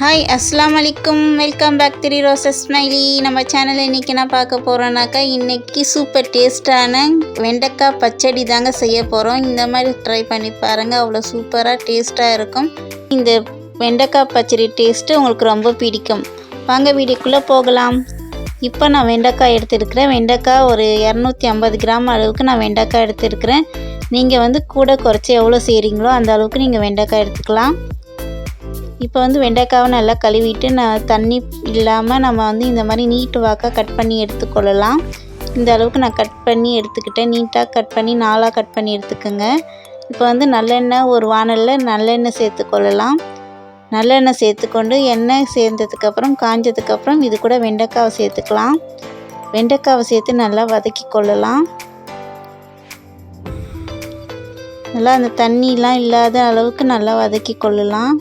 Hi அஸ்லாம் அலைக்கும் welcome back three roses smiley நம்ம சேனலில் இன்றைக்கி என்ன பார்க்க போகிறோன்னாக்கா இன்றைக்கி சூப்பர் டேஸ்ட்டான வெண்டைக்காய் பச்சடி தாங்க செய்ய போகிறோம் இந்த மாதிரி ட்ரை பண்ணி பாருங்கள் அவ்வளோ சூப்பராக டேஸ்ட்டாக இருக்கும். இந்த வெண்டைக்காய் பச்சடி டேஸ்ட்டு உங்களுக்கு ரொம்ப பிடிக்கும். வாங்க வீடியோக்குள்ளே போகலாம். இப்போ நான் வெண்டைக்காய் எடுத்துருக்கிறேன். வெண்டைக்காய் ஒரு இரநூத்தி ஐம்பது கிராம் அளவுக்கு நான் வெண்டைக்காய் எடுத்துருக்கிறேன். நீங்கள் வந்து கூட குறைச்சி எவ்வளோ செய்கிறீங்களோ அந்த அளவுக்கு நீங்கள் வெண்டைக்காய் எடுத்துக்கலாம். இப்போ வந்து வெண்டைக்காவை நல்லா கழுவிட்டு நான் தண்ணி இல்லாமல் நம்ம வந்து இந்த மாதிரி நீட்டு வாக்காக கட் பண்ணி எடுத்துக்கொள்ளலாம். இந்த அளவுக்கு நான் கட் பண்ணி எடுத்துக்கிட்டேன். நீட்டாக கட் பண்ணி நாலாக கட் பண்ணி எடுத்துக்கோங்க. இப்போ வந்து நல்லெண்ணெய் ஒரு வானலில் நல்லெண்ணெய் சேர்த்துக்கொள்ளலாம். நல்லெண்ணெய் சேர்த்துக்கொண்டு எண்ணெய் சேர்ந்ததுக்கப்புறம் காஞ்சதுக்கப்புறம் இது கூட வெண்டைக்காவை சேர்த்துக்கலாம். வெண்டைக்காவை சேர்த்து நல்லா வதக்கி கொள்ளலாம் நல்லா அந்த தண்ணிலாம் இல்லாத அளவுக்கு நல்லா வதக்கி கொள்ளலாம்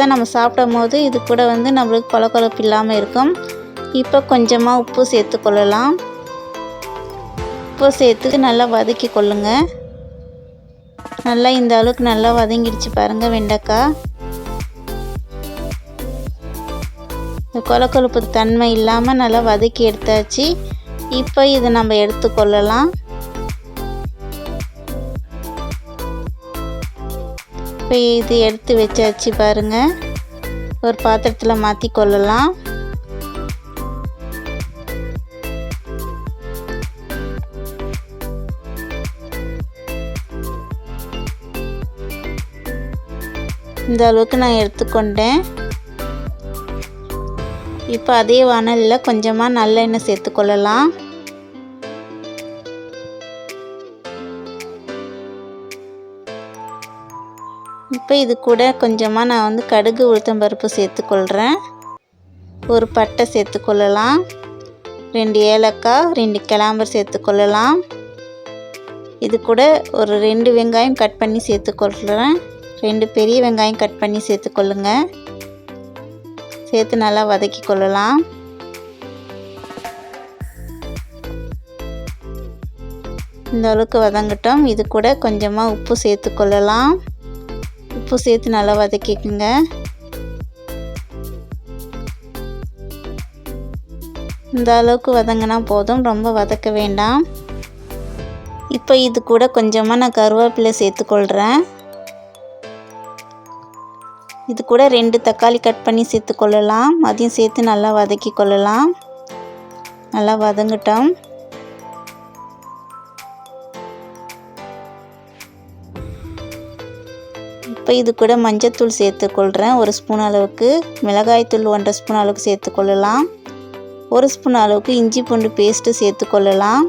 தான் நம்ம சாப்பிடும் போது இது கூட வந்து நம்மளுக்கு கொலக்கொலப்பு இல்லாமல் இருக்கும். இப்போ கொஞ்சமாக உப்பு சேர்த்து கொள்ளலாம். உப்பு சேர்த்து நல்லா வதக்கி கொள்ளுங்கள் நல்லா இந்த அளவுக்கு நல்லா வதங்கிடுச்சு பாருங்கள் வெண்டைக்காய். இந்த கொலக்கொலப்பு தன்மை இல்லாமல் நல்லா வதக்கி எடுத்தாச்சு. இப்போ இதை நம்ம எடுத்துக்கொள்ளலாம் இப்போ இது எடுத்து வச்சாச்சு பாருங்கள் ஒரு பாத்திரத்தில் மாற்றி கொள்ளலாம். இந்த அளவுக்கு நான் எடுத்துக்கொண்டேன். இப்போ அதே வானலில் கொஞ்சமாக நல்லெண்ணெய் சேர்த்துக்கொள்ளலாம் இப்போ இது கூட கொஞ்சமாக நான் வந்து கடுகு உளுத்தம்பருப்பு சேர்த்துக்கொள்கிறேன் ஒரு பட்டை சேர்த்துக்கொள்ளலாம். ரெண்டு ஏலக்காய் ரெண்டு கிளாம்பர் சேர்த்துக்கொள்ளலாம். இது கூட ஒரு ரெண்டு வெங்காயம் கட் பண்ணி சேர்த்துக்கொள்கிறேன் ரெண்டு பெரிய வெங்காயம் கட் பண்ணி சேர்த்துக்கொள்ளுங்க. சேர்த்து நல்லா வதக்கி கொள்ளலாம் இந்த அளவுக்கு வதங்கட்டும். இது கூட கொஞ்சமாக உப்பு சேர்த்துக்கொள்ளலாம். உப்பு சேர்த்து நல்லா வதக்கிக்குங்க. இந்த அளவுக்கு வதங்கினா போதும் ரொம்ப வதக்க வேண்டாம். இப்போ இது கூட கொஞ்சமாக நான் கருவேப்பிலை சேர்த்துக்கொள்கிறேன் இது கூட ரெண்டு தக்காளி கட் பண்ணி சேர்த்துக்கொள்ளலாம். அதையும் சேர்த்து நல்லா வதக்கி கொள்ளலாம் நல்லா வதங்கட்டும். இப்போ இது கூட மஞ்சத்தூள் சேர்த்துக்கொள்கிறேன் ஒரு ஸ்பூன் அளவுக்கு மிளகாய்த்தூள் ஒன்றரை ஸ்பூன் அளவுக்கு சேர்த்துக்கொள்ளலாம். ஒரு ஸ்பூன் அளவுக்கு இஞ்சி பூண்டு பேஸ்ட்டு சேர்த்துக்கொள்ளலாம்.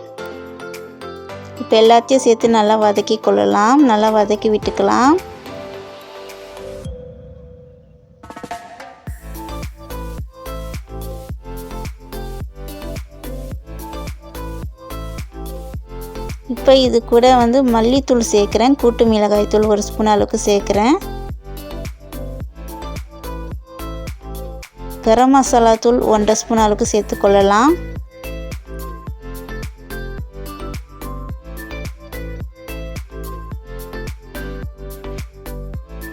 இப்போ எல்லாத்தையும் சேர்த்து நல்லா வதக்கி கொள்ளலாம் நல்லா வதக்கி விட்டுக்கலாம். இப்போ இது கூட வந்து மல்லித்தூள் சேர்க்குறேன். கூட்டு மிளகாய் தூள் ஒரு ஸ்பூன் அளவுக்கு சேர்க்குறேன். கரம் மசாலா தூள் ஒன்றரை ஸ்பூன் அளவுக்கு சேர்த்துக்கொள்ளலாம்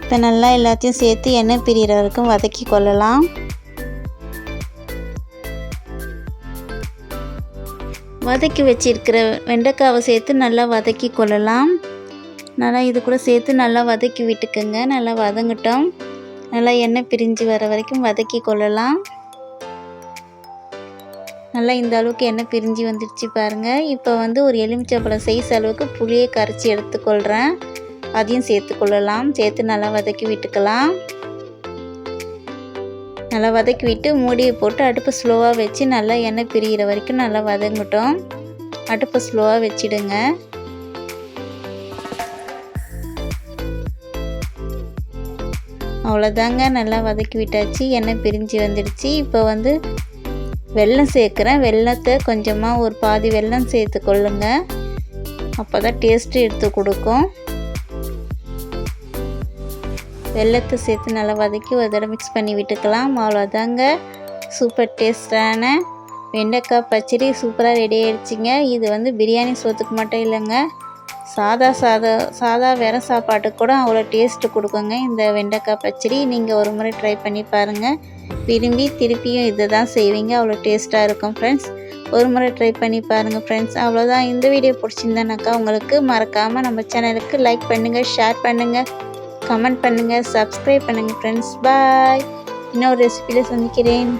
இப்போ நல்லா எல்லாத்தையும் சேர்த்து எண்ணெய் பிரிகிற வரைக்கும் வதக்கி கொள்ளலாம். வதக்கி வச்சிருக்கிற வெண்டைக்காவை சேர்த்து நல்லா வதக்கி கொள்ளலாம். நல்லா இது கூட சேர்த்து நல்லா வதக்கி விட்டுக்குங்க. நல்லா வதங்கட்டும். நல்லா எண்ணெய் பிரிஞ்சு வர வரைக்கும் வதக்கி கொள்ளலாம். நல்லா இந்த அளவுக்கு எண்ணெய் பிரிஞ்சு வந்துடுச்சு பாருங்கள் இப்போ வந்து ஒரு எலுமிச்சப்பழம் சைஸ் அளவுக்கு புளியை கரைச்சி எடுத்துக்கொள்கிறேன் அதையும் சேர்த்துக்கொள்ளலாம். சேர்த்து நல்லா வதக்கி விட்டுக்கலாம். நல்லா வதக்கி விட்டு மூடியை போட்டு அடுப்பு ஸ்லோவாக வச்சு நல்லா எண்ணெய் பிரிகிற வரைக்கும் நல்லா வதங்கட்டும். அடுப்பு ஸ்லோவாக வச்சிடுங்க. அவ்வளோதாங்க நல்லா வதக்கி விட்டாச்சு எண்ணெய் பிரிஞ்சு வந்துடுச்சு. இப்போ வந்து வெல்லம் சேர்க்குறேன். வெல்லத்தை கொஞ்சமாக ஒரு பாதி வெல்லம் சேர்த்து கொள்ளுங்க அப்போ தான் டேஸ்ட்டு எடுத்து கொடுக்கும். வெள்ளத்தை சேர்த்து நல்லா வதக்கி ஒரு தடவை மிக்ஸ் பண்ணி விட்டுக்கலாம். அவ்வளோதாங்க சூப்பர் டேஸ்டான வெண்டைக்காய் பச்சடி சூப்பராக ரெடி ஆகிடுச்சிங்க இது வந்து பிரியாணி சோத்துக்கு மட்டும் இல்லைங்க. சாதா சாதா சாதா வேற சாப்பாட்டுக்கு கூட அவ்வளோ டேஸ்ட்டு கொடுக்குங்க இந்த வெண்டைக்காய் பச்சடி. நீங்கள் ஒரு முறை ட்ரை பண்ணி பாருங்கள் விரும்பி திருப்பியும் இதை தான் செய்வீங்க. அவ்வளோ டேஸ்ட்டாக இருக்கும் ஃப்ரெண்ட்ஸ் ஒரு முறை ட்ரை பண்ணி பாருங்கள் ஃப்ரெண்ட்ஸ் அவ்வளோதான் இந்த வீடியோ பிடிச்சிருந்தேனாக்கா உங்களுக்கு மறக்காமல் நம்ம சேனலுக்கு லைக் பண்ணுங்கள் ஷேர் பண்ணுங்கள் கமெண்ட் பண்ணுங்கள் சப்ஸ்கிரைப் பண்ணுங்கள் ஃப்ரெண்ட்ஸ் பாய் இன்னொரு ரெசிபியில் சந்திக்கிறேன்.